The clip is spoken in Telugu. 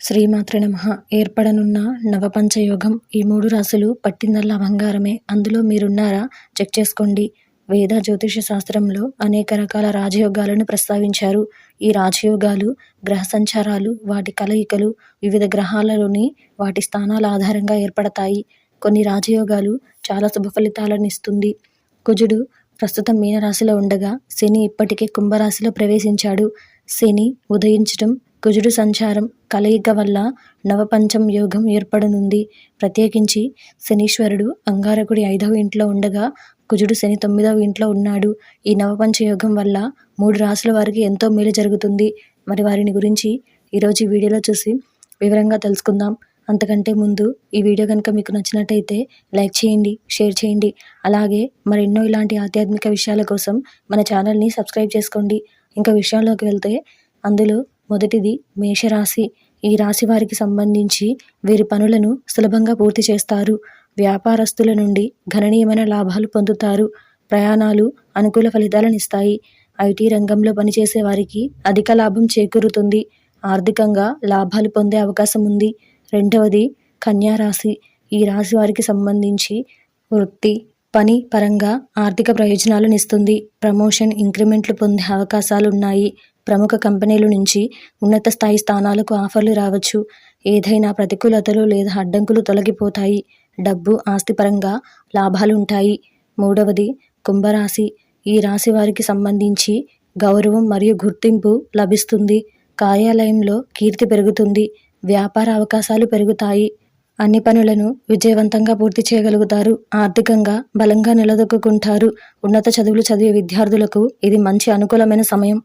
శ్రీమాతృ నమ. ఏర్పడనున్న నవపంచయోగం ఈ మూడు రాసులు పట్టిందల్లా బంగారమే అందులో మీరున్నారా? చెక్ చేసుకోండి. వేద జ్యోతిష శాస్త్రంలో అనేక రకాల రాజయోగాలను ప్రస్తావించారు. ఈ రాజయోగాలు గ్రహ సంచారాలు వాటి కలయికలు వివిధ గ్రహాలలోని వాటి స్థానాల ఆధారంగా ఏర్పడతాయి. కొన్ని రాజయోగాలు చాలా శుభ ఫలితాలను ఇస్తుంది. కుజుడు ప్రస్తుతం మీనరాశిలో ఉండగా శని ఇప్పటికే కుంభరాశిలో ప్రవేశించాడు. శని ఉదయించడం కుజుడు సంచారం కలయిక వల్ల నవపంచం యోగం ఏర్పడనుంది. ప్రత్యేకించి శనీశ్వరుడు అంగారకుడి ఐదవ ఇంట్లో ఉండగా కుజుడు శని తొమ్మిదవ ఇంట్లో ఉన్నాడు. ఈ నవపంచ యోగం వల్ల మూడు రాసుల వారికి ఎంతో మేలు జరుగుతుంది. మరి వారిని గురించి ఈరోజు వీడియోలో చూసి వివరంగా తెలుసుకుందాం. అంతకంటే ముందు ఈ వీడియో కనుక మీకు నచ్చినట్టయితే లైక్ చేయండి షేర్ చేయండి. అలాగే మరెన్నో ఇలాంటి ఆధ్యాత్మిక విషయాల కోసం మన ఛానల్ని సబ్స్క్రైబ్ చేసుకోండి. ఇంకా విషయంలోకి వెళ్తే అందులో మొదటిది మేషరాశి. ఈ రాశి వారికి సంబంధించి వీరి పనులను సులభంగా పూర్తి చేస్తారు. వ్యాపారస్తుల నుండి గణనీయమైన లాభాలు పొందుతారు. ప్రయాణాలు అనుకూల ఫలితాలను ఇస్తాయి. ఐటీ రంగంలో పనిచేసే వారికి అధిక లాభం చేకూరుతుంది. ఆర్థికంగా లాభాలు పొందే అవకాశం ఉంది. రెండవది కన్యారాశి ఈ రాశి వారికి సంబంధించి వృత్తి పని పరంగా ఆర్థిక ప్రయోజనాలను ఇస్తుంది. ప్రమోషన్ ఇంక్రిమెంట్లు పొందే అవకాశాలు ఉన్నాయి. ప్రముఖ కంపెనీల నుంచి ఉన్నత స్థాయి స్థానాలకు ఆఫర్లు రావచ్చు. ఏదైనా ప్రతికూలతలు లేదా అడ్డంకులు తొలగిపోతాయి. డబ్బు ఆస్తిపరంగా లాభాలు ఉంటాయి మూడవది కుంభరాశి. ఈ రాశి వారికి సంబంధించి గౌరవం మరియు గుర్తింపు లభిస్తుంది. కార్యాలయంలో కీర్తి పెరుగుతుంది. వ్యాపార అవకాశాలు పెరుగుతాయి. అన్ని పనులను విజయవంతంగా పూర్తి చేయగలుగుతారు. ఆర్థికంగా బలంగా నిలదొక్కుంటారు ఉన్నత చదువులు చదివే విద్యార్థులకు ఇది మంచి అనుకూలమైన సమయం.